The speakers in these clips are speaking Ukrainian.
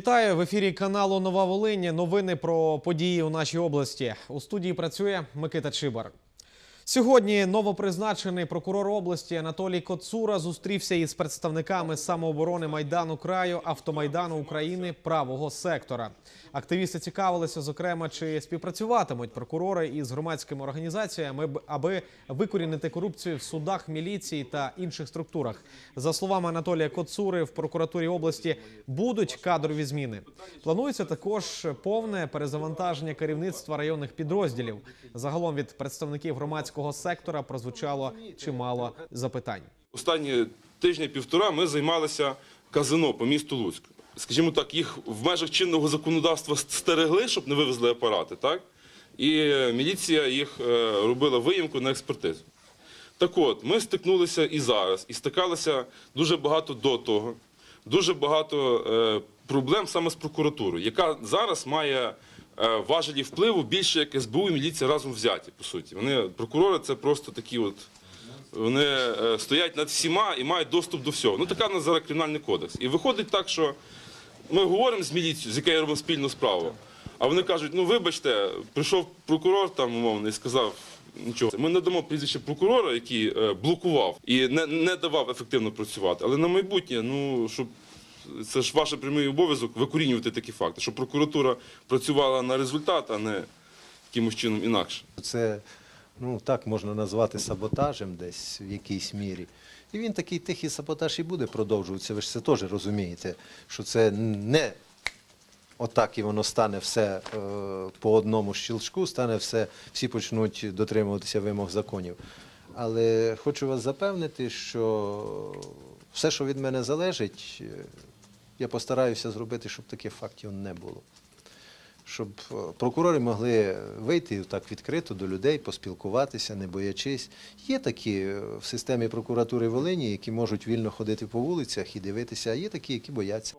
Вітаю в ефірі каналу Нова Волиня. Новини про події у нашій області. У студії працює Микита Чибар. Сьогодні новопризначений прокурор області Анатолій Коцура зустрівся із представниками самооборони Майдану краю, автомайдану України правого сектора. Активісти цікавилися, зокрема, чи співпрацюватимуть прокурори із громадськими організаціями, аби викорінити корупцію в судах, міліції та інших структурах. За словами Анатолія Коцури, в прокуратурі області будуть кадрові зміни. Планується також повне перезавантаження керівництва районних підрозділів. Загалом від представників громадського сектора прозвучало чимало запитань. Останні тижні півтора ми займалися казино по місту Луцьк. Скажімо так, їх в межах чинного законодавства стерегли, щоб не вивезли апарати, так? І міліція їх е, робила виїмку на експертизу. Так от, ми стикнулися і зараз, і стикалися дуже багато до того, дуже багато е, проблем саме з прокуратурою, яка зараз має важелі впливу більше як СБУ і міліція разом взяті, по суті. Вони, прокурори це просто такі от вони е, стоять над всіма і мають доступ до всього. Ну така в нас зараз кримінальний кодекс. І виходить так, що ми говоримо з міліцією, з якою робимо спільну справу. А вони кажуть: ну вибачте, прийшов прокурор там умовно і сказав. Нічого, ми не дамо прізвище прокурора, який е, блокував і не, не давав ефективно працювати. Але на майбутнє, ну щоб це ж ваш прямий обов'язок викорінювати такі факти, щоб прокуратура працювала на результат, а не якимось чином інакше. Це ну так можна назвати саботажем десь в якійсь мірі. І він такий тихий саботаж і буде продовжуватися. Ви ж це теж розумієте, що це не отак і воно стане все е, по одному щелчку, стане все, всі почнуть дотримуватися вимог законів. Але хочу вас запевнити, що все, що від мене залежить, е, я постараюся зробити, щоб таких фактів не було щоб е, прокурори могли вийти так відкрито до людей, поспілкуватися, не боячись. Є такі е, в системі прокуратури Волині, які можуть вільно ходити по вулицях і дивитися, а є такі, які бояться.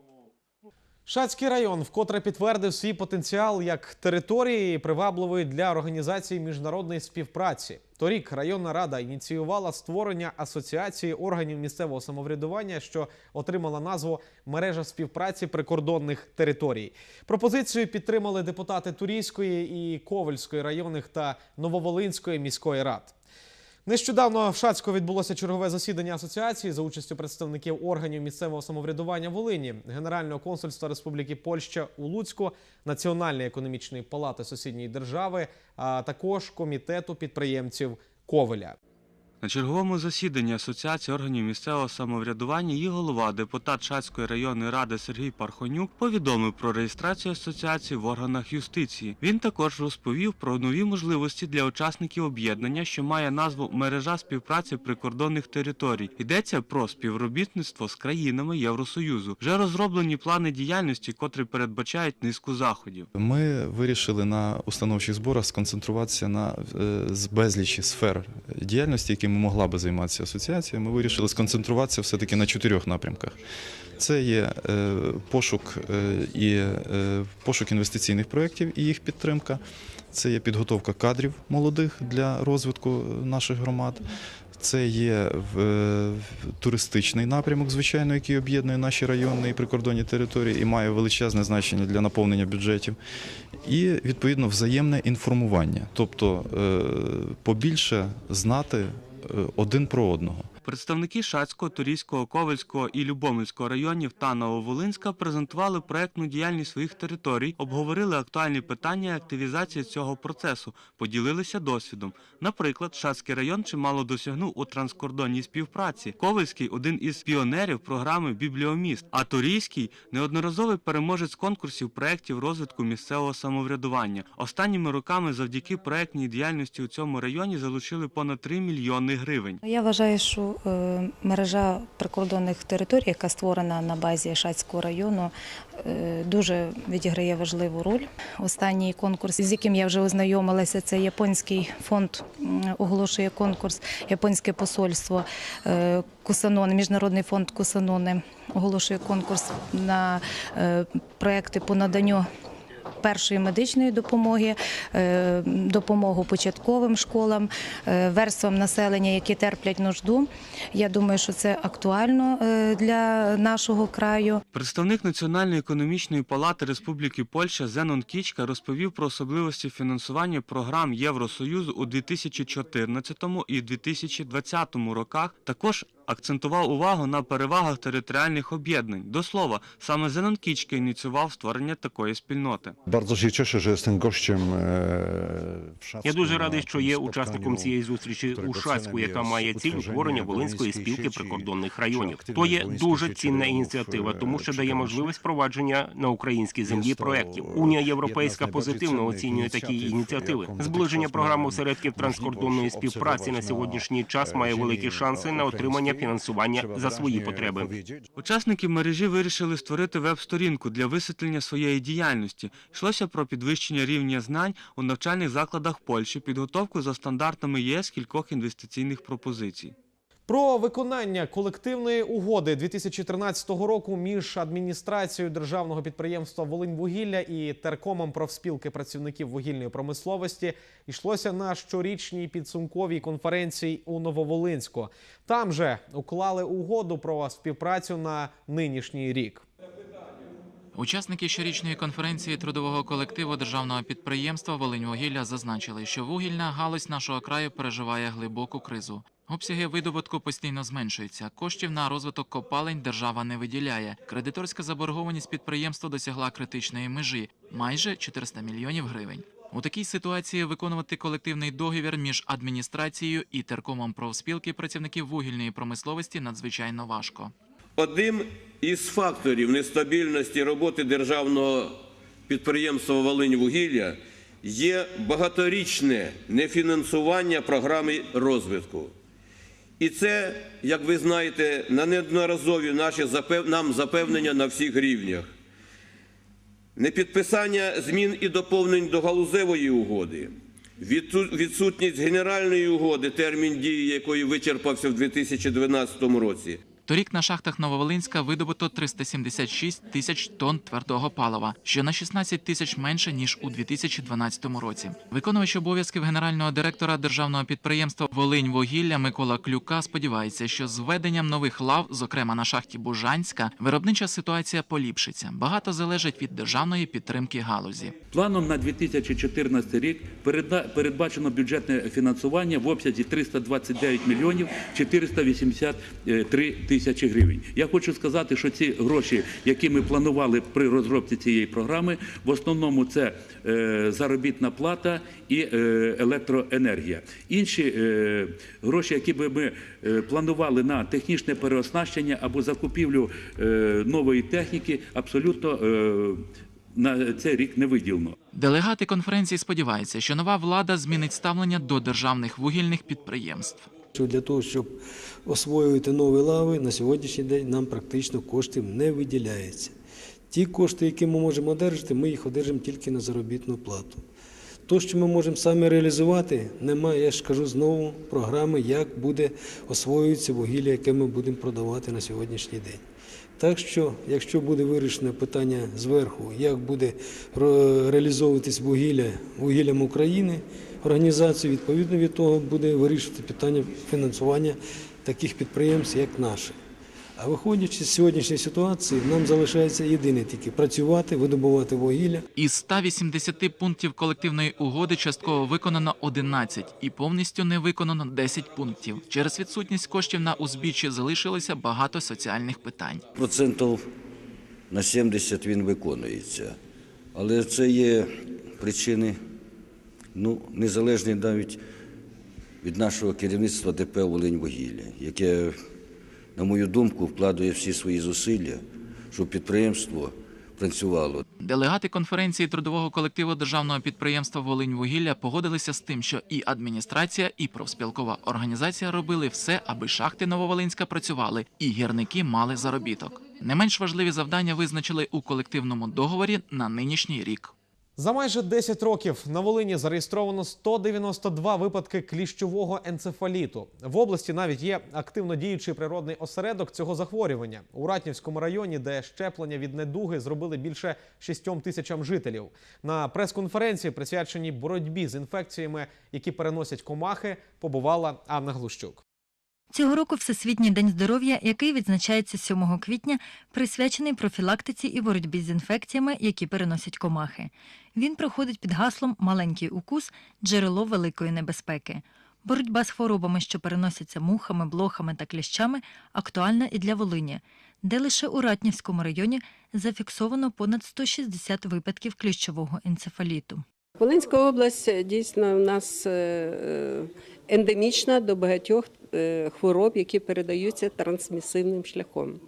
Шацький район вкотре підтвердив свій потенціал як території привабливої для організації міжнародної співпраці. Торік районна рада ініціювала створення асоціації органів місцевого самоврядування, що отримала назву мережа співпраці прикордонних територій. Пропозицію підтримали депутати Турійської і Ковельської районних та Нововолинської міської рад. Нещодавно в Шацьку відбулося чергове засідання асоціації за участю представників органів місцевого самоврядування Волині, Генерального консульства Республіки Польща у Луцьку, Національної економічної палати сусідньої держави, а також комітету підприємців Ковеля. На черговому засіданні Асоціації органів місцевого самоврядування її голова, депутат Шацької районної ради Сергій Пархонюк, повідомив про реєстрацію асоціації в органах юстиції. Він також розповів про нові можливості для учасників об'єднання, що має назву мережа співпраці прикордонних територій. Йдеться про співробітництво з країнами Євросоюзу. Вже розроблені плани діяльності, котрі передбачають низку заходів. Ми вирішили на установчих зборах сконцентруватися на е, з безлічі сфер діяльності, якими могла би займатися асоціація. Ми вирішили сконцентруватися все-таки на чотирьох напрямках. Це є е, пошук е, і е, пошук інвестиційних проєктів і їх підтримка. Це є підготовка кадрів молодих для розвитку наших громад. Це є туристичний напрямок, звичайно, який об'єднує наші районні і прикордонні території і має величезне значення для наповнення бюджетів. І відповідно взаємне інформування, тобто побільше знати один про одного. Представники Шацького, Турійського, Ковельського і Любомльського районів та Нововолинська презентували проектну діяльність своїх територій, обговорили актуальні питання активізації цього процесу, поділилися досвідом. Наприклад, Шацький район чимало досягнув у транскордонній співпраці. Ковельський один із піонерів програми Бібліоміст, а Турійський неодноразовий переможець конкурсів проєктів розвитку місцевого самоврядування. Останніми роками завдяки проектній діяльності у цьому районі залучили понад 3 мільйони гривень. Я вважаю, що е, мережа прикордонних територій, яка створена на базі Шацького району, е, дуже відіграє важливу роль. Останній конкурс, з яким я вже ознайомилася, це японський фонд оголошує конкурс, японське посольство е, Кусаноне, міжнародний фонд Кусаноне оголошує конкурс на проекти по наданню першої медичної допомоги, е, допомогу початковим школам, е, верствам населення, які терплять нужду. Я думаю, що це актуально е, для нашого краю. Представник Національної економічної палати Республіки Польща Зенон Кічка розповів про особливості фінансування програм Євросоюзу у 2014 і 2020 роках. Також акцентував увагу на перевагах територіальних об'єднань. До слова, саме Зенон Кічка ініціював створення такої спільноти. Bardzo się cieszę, że jestem gościem w Szacku. Я дуже радий, що є учасником цієї зустрічі у Шацьку, яка має ціль утворення Волинської спілки прикордонних районів. То є дуже цінна ініціатива, е, тому що дає можливість впровадження на українській землі проєктів. е, Унія Європейська позитивно оцінює такі ініціативи. Зближення dotychczas програм осередків транскордонної співпраці на сьогоднішній час має e, великі шанси на отримання. Фінансування за свої потреби. Учасники мережі вирішили створити веб-сторінку для висвітлення своєї діяльності. Йшлося про підвищення рівня знань у навчальних закладах Польщі, підготовку за стандартами ЄС кількох інвестиційних пропозицій. Про виконання колективної угоди 2013 року між адміністрацією державного підприємства Волиньвугілля і теркомом профспілки працівників вугільної промисловості йшлося на щорічній підсумковій конференції у Нововолинську. Там же уклали угоду про співпрацю на нинішній рік. Учасники щорічної конференції трудового колективу державного підприємства Волиньвугілля зазначили, що вугільна галузь нашого краю переживає глибоку кризу. Обсяги видобутку постійно зменшуються. Коштів на розвиток копалень держава не виділяє. Кредиторська заборгованість підприємства досягла критичної межі майже 400 мільйонів гривень. У такій ситуації виконувати колективний договір між адміністрацією і теркомом профспілки працівників вугільної промисловості надзвичайно важко. Одним із факторів нестабільності роботи державного підприємства «Волиньвугілля» є багаторічне нефінансування програми розвитку. І це, як ви знаєте, на неодноразові наші нам запевнення на всіх рівнях. Непідписання змін і доповнень до галузевої угоди, відсутність генеральної угоди, термін дії якої вичерпався в 2012 році, Торік на шахтах Нововолинська видобуто 376 тисяч тонн твердого палива, що на 16 тисяч менше ніж у 2012 році. Виконувач обов'язків генерального директора державного підприємства Волинь-Вугілля Микола Клюка сподівається, що з введенням нових лав, зокрема на шахті Бужанська, виробнича ситуація поліпшиться. Багато залежить від державної підтримки галузі. Планом на 2014 рік передба- передбачено бюджетне фінансування в обсязі 329 мільйонів 483 тисячі гривень. Я хочу сказати, що ці гроші, які ми планували при розробці цієї програми, в основному це е, заробітна плата і е, електроенергія. Інші е, гроші, які би ми планували на технічне переоснащення або закупівлю нової техніки, абсолютно на цей рік не виділено. Делегати конференції сподіваються, що нова влада змінить ставлення до державних вугільних підприємств. Для того, щоб освоювати нові лави, на сьогоднішній день нам практично коштів не виділяється. Ті кошти, які ми можемо одержати, ми їх одержимо тільки на заробітну плату. То, що ми можемо самі реалізувати, немає, я ж кажу знову, програми, як буде освоюватися вугілля, яке ми будемо продавати на сьогоднішній день. Так що, якщо буде вирішено питання зверху, як буде реалізовуватись вугілля вугіллям України, організації, відповідно від того буде вирішити питання фінансування таких підприємств, як наше. А виходячи з сьогоднішньої ситуації, нам залишається єдине тільки працювати, видобувати вугілля. Із 180 пунктів колективної угоди частково виконано 11 і повністю не виконано 10 пунктів. Через відсутність коштів на узбіччі залишилося багато соціальних питань. Процентів на 70 він виконується. Але це є причини, ну, незалежні навіть від нашого керівництва ДП «Волиньвугілля», яке, на мою думку, вкладує всі свої зусилля, щоб підприємство працювало. Делегати конференції трудового колективу державного підприємства Волиньвугілля погодилися з тим, що і адміністрація, і профспілкова організація робили все, аби шахти Нововолинська працювали, і гірники мали заробіток. Не менш важливі завдання визначили у колективному договорі на нинішній рік. За майже 10 років на Волині зареєстровано 192 випадки кліщового енцефаліту. В області навіть є активно діючий природний осередок цього захворювання у Ратнівському районі, де щеплення від недуги зробили більше 6 тисячам жителів. На прес-конференції, присвяченій боротьбі з інфекціями, які переносять комахи, побувала Анна Глущук. Цього року Всесвітній день здоров'я, який відзначається 7 квітня, присвячений профілактиці і боротьбі з інфекціями, які переносять комахи. Він проходить під гаслом Маленький укус джерело великої небезпеки. Боротьба з хворобами, що переносяться мухами, блохами та кліщами, актуальна і для Волині, де лише у Ратнівському районі зафіксовано понад 160 випадків кліщового енцефаліту. Волинська область е, дійсно у нас е, е, ендемічна до багатьох хвороб, які передаються трансмісивним шляхом.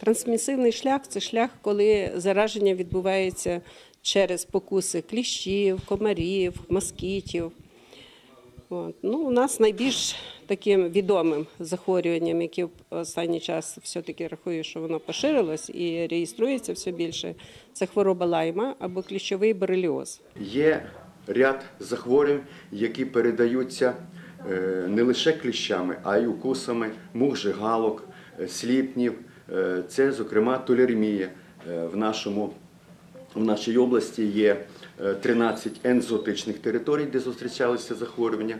Трансмісивний шлях це шлях, коли зараження відбувається через покуси кліщів, комарів, москітів. От. Ну, у нас найбільш таким відомим захворюванням, яке в останній час все-таки рахую, що воно поширилось і реєструється все більше, це хвороба лайма або кліщовий бореліоз. Є ряд захворювань, які передаються е, не лише кліщами, а й укусами мух жигалок, е, сліпнів. Е, Це, зокрема, толеремія. Е, В, нашому, в нашій області є е, 13 ензотичних територій, де зустрічалися захворювання.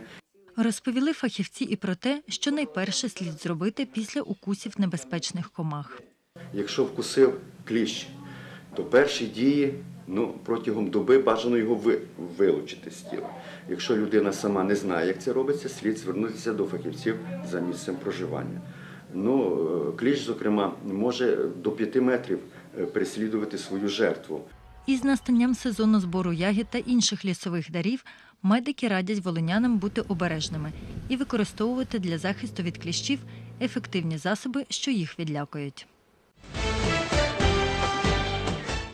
Розповіли фахівці і про те, що найперше слід зробити після укусів небезпечних комах. Якщо вкусив кліщ, то перші дії ну, протягом доби бажано його вилучити з тіла. Якщо людина сама не знає, як це робиться, слід звернутися до фахівців за місцем проживання. Ну, е, кліщ, зокрема, може до 5 метрів е, переслідувати свою жертву. Із настанням сезону збору ягід та інших лісових дарів медики радять волинянам бути обережними і використовувати для захисту від кліщів ефективні засоби, що їх відлякують.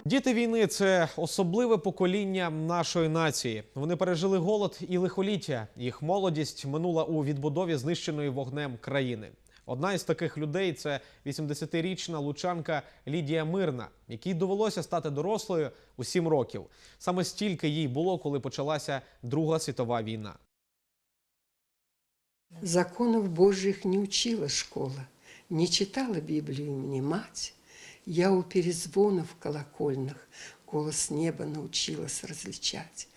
Діти війни це особливе покоління нашої нації. Вони пережили голод і лихоліття. Їх молодість минула у відбудові знищеної вогнем країни. Одна із таких людей це 80-річна лучанка Лідія Мирна, якій довелося стати дорослою у 7 років. Саме стільки їй було, коли почалася Друга світова війна. Законов Божьих не учила школа, не читала Библию мне мать. Я у перезвонов колокольных голос неба научилась различать.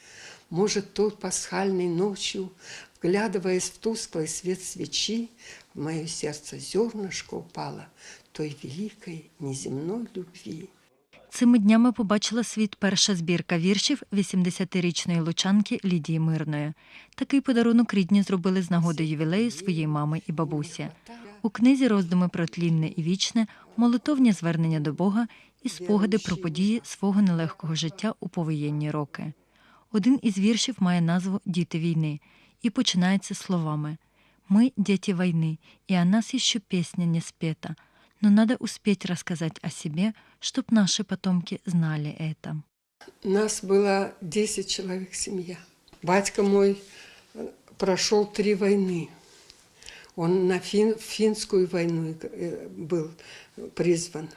Может, тот пасхальной ночью, вглядываясь в тусклый свет свечи, в мое сердце зернышко упало той великой неземной любви. Цими днями побачила світ перша збірка віршів 80-річної лучанки Лідії Мирної. Такий подарунок рідні зробили з нагоди ювілею своєї мами і бабусі. У книзі роздуми про тлінне і вічне, молитовні звернення до Бога і спогади про події свого нелегкого життя у повоєнні роки. Один із віршів має назву Діти війни і починається словами «Мы – дети войны, и о нас еще песня не спета, но надо успеть рассказать о себе, чтоб наши потомки знали это». Нас было 10 человек семья. Батька мой э, прошел три войны. Он на фин, финскую войну э, был призван.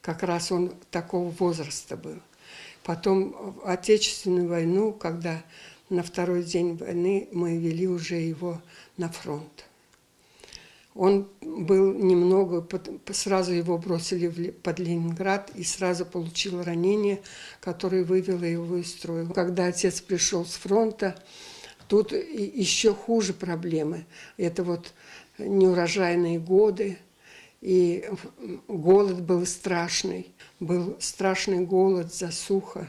Как раз он такого возраста был. Потом в Отечественную войну, когда на второй день войны мы вели уже его на фронт. Он был немного, сразу его бросили под Ленинград и сразу получил ранение, которое вывело его из строя. Когда отец пришел с фронта, тут еще хуже проблемы. Это вот неурожайные годы, и голод был страшный. Был страшный голод, засуха.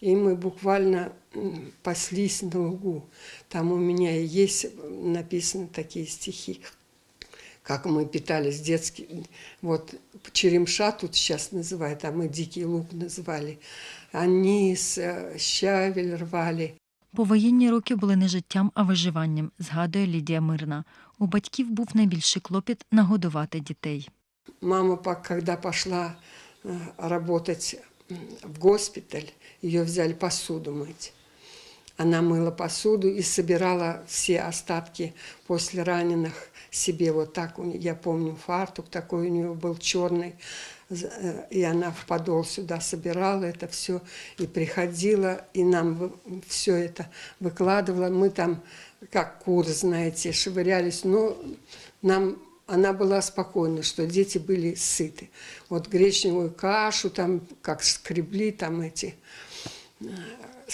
И мы буквально паслись на лугу. Там у меня и есть написаны такие стихи как мы питались детски. Вот черемша тут сейчас называют, а мы дикий лук называли. Анис, э, щавель рвали. Повоєнні роки були не життям, а виживанням, згадує Лідія Мирна. У батьків був найбільший клопіт нагодувати дітей. Мама, пок- когда пошла э, работать м, в госпиталь, ее взяли посуду мыть. Она мыла посуду и собирала все остатки после раненых себе вот так. Я помню, фартук такой у нее был черный. э, и она в подол сюда собирала это все, и приходила, и нам все это выкладывала. Мы там, как кур, знаете, швырялись, но нам она была спокойна, что дети были сыты. Вот гречневую кашу там, как скребли там эти э,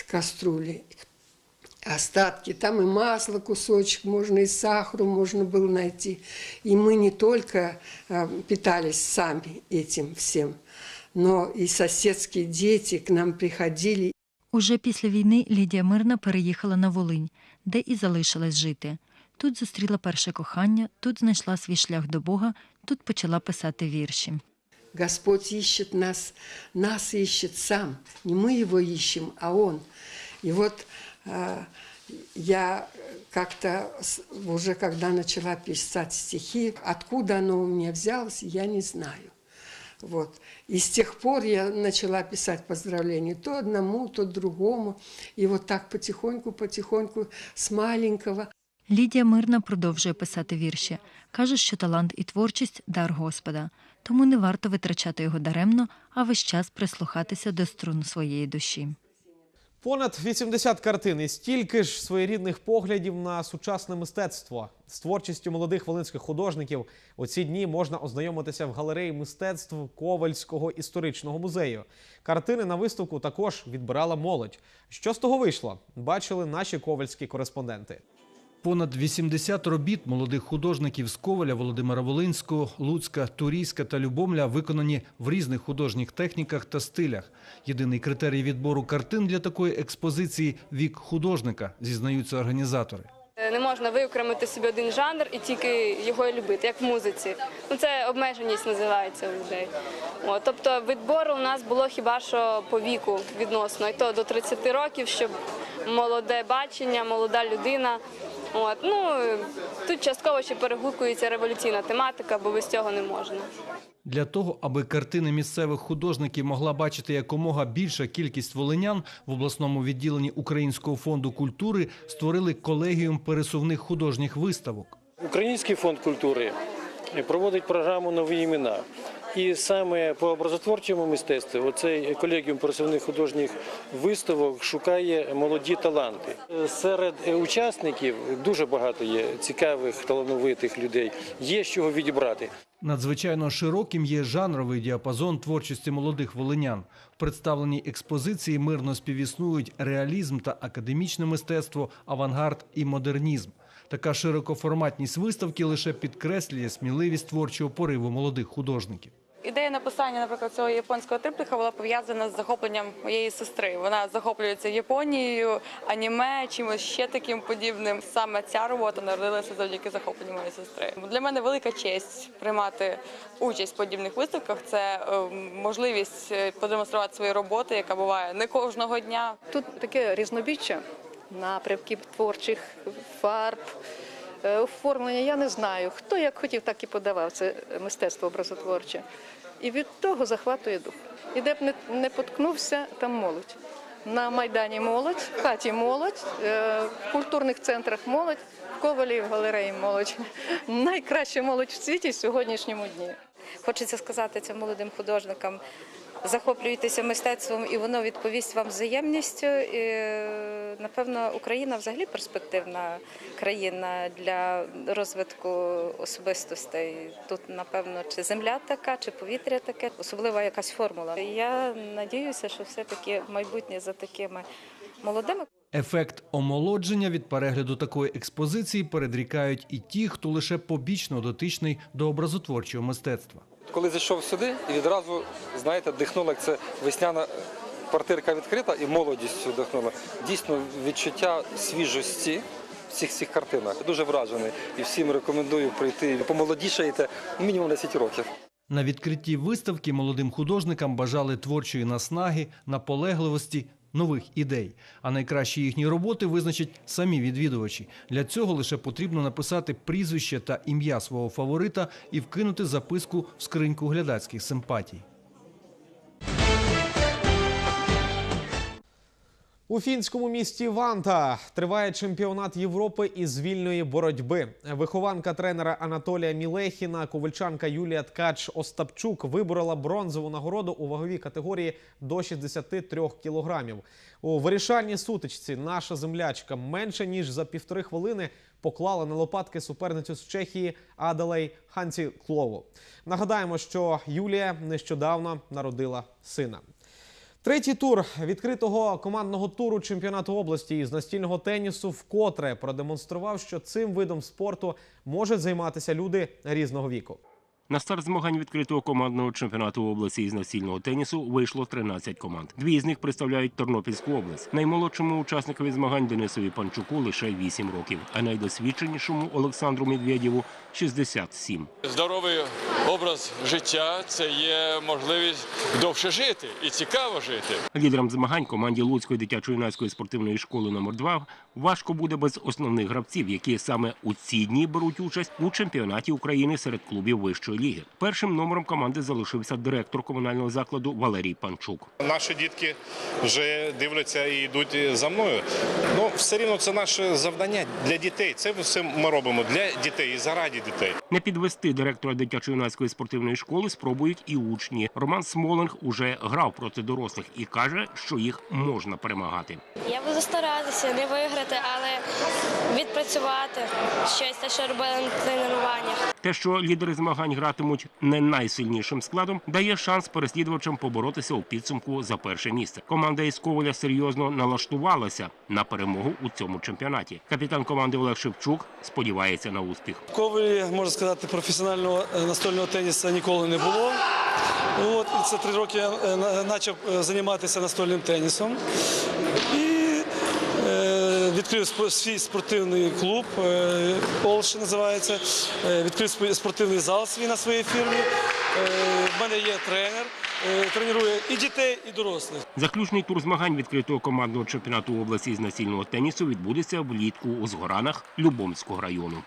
кастрюли, остатки, там и масло кусочек, можно и сахару можно было найти. И мы не только э, питались сами этим всем, но и соседские дети к нам приходили Уже після війни Лідія Мирна переїхала на Волинь, де і залишилась жити. Тут зустріла перше кохання, тут знайшла свій шлях до Бога, тут почала писати вірші. Господь ищет нас, нас ищет сам. Не мы его ищем, а он. И вот э, я как-то с- уже когда начала писать стихи, откуда оно у меня взялось, я не знаю. Вот. И с тех пор я начала писать поздравления то одному, то другому. И вот так потихоньку-потихоньку с маленького Лідія Мирна продовжує писати вірші. Каже, що талант і творчість дар Господа, тому не варто витрачати його даремно, а весь час прислухатися до струн своєї душі. Понад 80 картин і стільки ж своєрідних поглядів на сучасне мистецтво. З творчістю молодих волинських художників у ці дні можна ознайомитися в галереї мистецтв Ковальського історичного музею. Картини на виставку також відбирала молодь. Що з того вийшло? Бачили наші ковальські кореспонденти. Понад 80 робіт молодих художників з Коваля, Володимира Волинського, Луцька, Турійська та Любомля виконані в різних художніх техніках та стилях. Єдиний критерій відбору картин для такої експозиції вік художника, зізнаються організатори. Не можна виокремити собі один жанр і тільки його любити, як в музиці. Ну це обмеженість називається у людей. Тобто відбору у нас було хіба що по віку відносно, і то до 30 років, щоб молоде бачення, молода людина. От, ну, тут частково ще перегукується революційна тематика, бо без цього не можна. Для того, аби картини місцевих художників могла бачити якомога більша кількість волинян, в обласному відділенні Українського фонду культури створили колегіум пересувних художніх виставок. Український фонд культури проводить програму Нові імена. І саме по образотворчому мистецтву оцей колегіум пересувних художніх виставок шукає молоді таланти. Серед учасників дуже багато є цікавих, талановитих людей. Є з чого відібрати. Надзвичайно широким є жанровий діапазон творчості молодих волинян. В представленій експозиції мирно співіснують реалізм та академічне мистецтво, авангард і модернізм. Така широкоформатність виставки лише підкреслює сміливість творчого пориву молодих художників. Ідея написання, наприклад, цього японського триптиха була пов'язана з захопленням моєї сестри. Вона захоплюється Японією, аніме, чимось ще таким подібним. Саме ця робота народилася завдяки захопленню моєї сестри. Для мене велика честь приймати участь в подібних виставках. Це е, можливість е, продемонструвати свої роботи, яка буває не кожного дня. Тут таке різнобіччя напрямків творчих фарб, оформлення. Я не знаю. Хто як хотів, так і подавав це мистецтво образотворче. І від того захватує дух. І де б не, не поткнувся, там молодь. На Майдані молодь, в хаті молодь, е, в культурних центрах молодь, в Ковалі, в галереї молодь. Найкраща молодь в світі в сьогоднішньому дні. Хочеться сказати цим молодим художникам, захоплюйтеся мистецтвом, і воно відповість вам взаємністю. І, напевно, Україна взагалі перспективна країна для розвитку особистостей. Тут, напевно, чи земля така, чи повітря таке, особлива якась формула. Я надіюся, що все-таки майбутнє за такими молодими. Ефект омолодження від перегляду такої експозиції передрікають і ті, хто лише побічно дотичний до образотворчого мистецтва. Коли зайшов сюди, і відразу, знаєте, дихнуло, як це весняна квартирка відкрита і молодістю дихнула. Дійсно, відчуття свіжості в цих цих картинах. Дуже вражений. І всім рекомендую прийти. Помолодішаєте мінімум 10 років. На відкритті виставки молодим художникам бажали творчої наснаги, наполегливості, нових ідей. А найкращі їхні роботи визначать самі відвідувачі. Для цього лише потрібно написати прізвище та ім'я свого фаворита і вкинути записку в скриньку глядацьких симпатій. У фінському місті Ванта триває чемпіонат Європи із вільної боротьби. Вихованка тренера Анатолія Мілехіна, ковальчанка Юлія Ткач Остапчук виборола бронзову нагороду у ваговій категорії до 63 кілограмів. У вирішальній сутичці наша землячка менше ніж за півтори хвилини поклала на лопатки суперницю з Чехії Аделей Ханці Клову. Нагадаємо, що Юлія нещодавно народила сина. Третій тур відкритого командного туру чемпіонату області із настільного тенісу вкотре продемонстрував, що цим видом спорту можуть займатися люди різного віку. На старт змагань відкритого командного чемпіонату області із настільного тенісу вийшло 13 команд. Дві з них представляють Тернопільську область. Наймолодшому учасникові змагань Денисові Панчуку лише 8 років, а найдосвідченішому Олександру Медведєву 67. Здоровий образ життя це є можливість довше жити і цікаво жити. Лідерам змагань команді Луцької дитячо-юнацької спортивної школи номер 2 важко буде без основних гравців, які саме у ці дні беруть участь у чемпіонаті України серед клубів вищої ліги. Першим номером команди залишився директор комунального закладу Валерій Панчук. Наші дітки вже дивляться і йдуть за мною. Ну, все рівно це наше завдання для дітей. Це все ми робимо для дітей і заради дітей. Не підвести директора дитячо-юнацької спортивної школи спробують і учні. Роман Смоленг уже грав проти дорослих і каже, що їх можна перемагати. Я буду старатися не виграти, але відпрацювати щось, те, що робили на тренуваннях. Те, що лідери змагань гратимуть не найсильнішим складом, дає шанс переслідувачам поборотися у підсумку за перше місце. Команда із Коваля серйозно налаштувалася на перемогу у цьому чемпіонаті. Капітан команди Олег Шевчук сподівається на успіх. В Ковелі, можна сказати, професіонального е, настольного тенісу ніколи не було. От, це три роки я е, почав е, займатися настольним тенісом. І е, відкрив свій спортивний клуб, е, називається. Е, відкрив спортивний зал свій на своїй фірмі. У в мене є тренер, е, тренує і дітей, і дорослих. Заключний тур змагань відкритого командного чемпіонату області з настільного тенісу відбудеться влітку у Згоранах Любомського району.